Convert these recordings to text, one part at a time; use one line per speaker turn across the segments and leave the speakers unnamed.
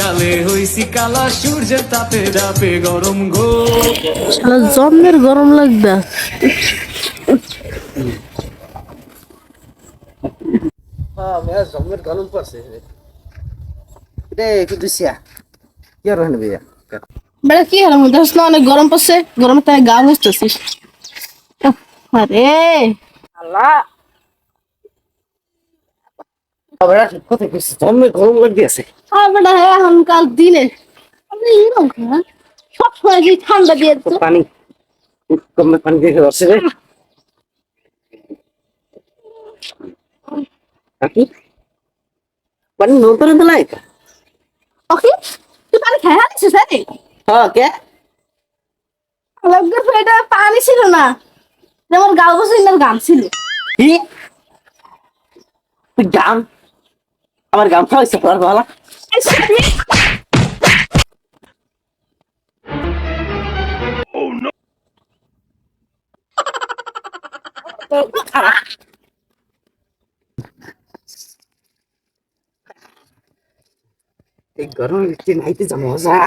কালে হইছি কালা সূর্যের তাপে যাবে গরম গো।
শালা জন্মের গরম লাগবে।
হ্যাঁ মেয়া গরম পড়ছে। রে কি আর হন
কি না অনেক গরম পড়ছে। গরমে তাই গা বুঝতেছিস আরে। আল্লাহ।
বেড়া ঠিক কথা কইছিস জমের গরম লাগতে আছে।
আর বেটা এখনকার দিনে আপনি এরকম হ্যাঁ? সব সময় যে ঠান্ডা দিয়ে দিত।
পানি কমে পানি দিয়ে আসছে রে। কাকি? পানি নতুন দিলাই
ওকে তুই পানি খেয়ে আনিস আরে
হ্যাঁ কে?
লাগবে পেটে পানি ছিল না। যেমন গাল বসে গান ছিল।
কি? তুই গাম আমার গাম খাওয়াইছে তোর বালা গরম নাইতে যা। মজা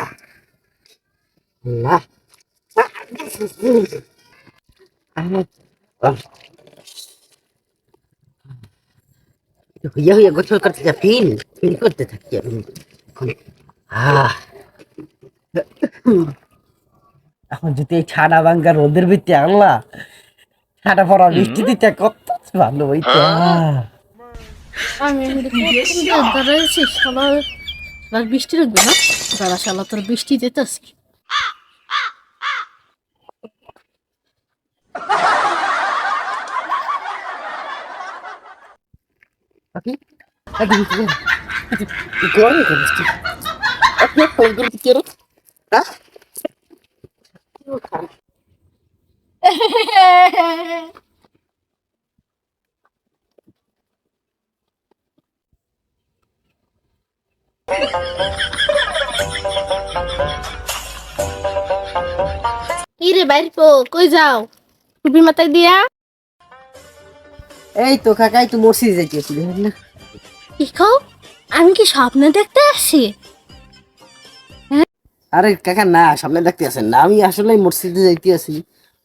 হইয়া হইয়া গোসল করতে যা ফিল ফিল করতে থাকি আমি। এখন এখন যদি এই ছাড়া ভাঙ্গা রোদের ভিতরে আনলা ছাড়া পড়া বৃষ্টি দিতে কত ভালো হইতো। আহ।
আমি দাঁড়াইছি শালা এবার বৃষ্টি লাগবে না? দাঁড়া শালা তোর বৃষ্টি দিতেছি
Aquí. ¿Y corre con esto? Aquí, con el que quiero. ¿Ah?
কি রে বাইর পো কই যাও টুপি মাথায় দিয়া
এই তো কাকাই তো মরসি যাইতেছি দেখেন না
আমি কি স্বপ্নে দেখতে আসছি?
আরে কাকা না সামনে দেখতে না। আমি আসলে মসজিদে যাইতে আছি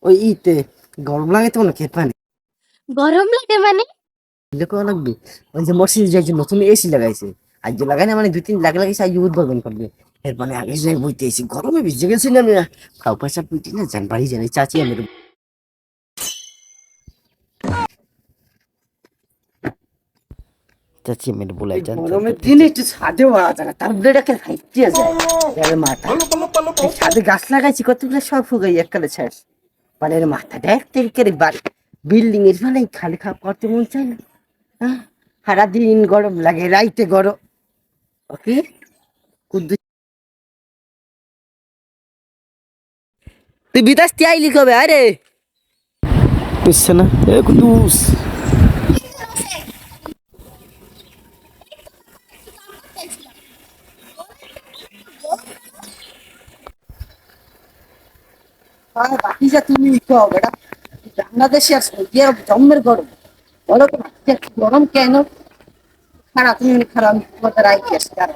ওই ইতে গরম লাগে তো না খেত পানি।
গরম লাগে মানে?
দেখো লাগবে। ওই যে মসজিদে যাই যে নতুন এসি লাগাইছে। আজ যে লাগাই না মানে দুই তিন লাখ লাগাইছে আজ উদ্বোধন করবে। এর মানে আগে যাই বইতে এসি গরমে ভিজে গেছি না। আমি খাও পয়সা বুঝি না জান বাড়ি জানি চাচি আমি চাচি বলাই জান গরমের দিনে একটু ছাদে যায় তার যায় এর মাথা। এই ছাদে গাছ লাগাইছি কতগুলো সব ফুগাই এককালে শেষ মানে এর মাথা দেখ তেরিকের বাড়ি। বিল্ডিং এর মানে খালি খাপ করতে মন চায় না। হ্যাঁ? সারাদিন গরম লাগে রাইতে গরম। ওকে? কুদ্দু তুই বিদাস তে আইলি কবে? আরে! বুঝছে না। এ কুদ্দুস। আর বাকি যা তুমি কও বেটা। বাংলাদেশে আর সৌদি আরব জন্মের গরম। বলো তো গরম কেন? খারাপ, তুমি খারাপ আমি তোমাদের আইতে আসছি আর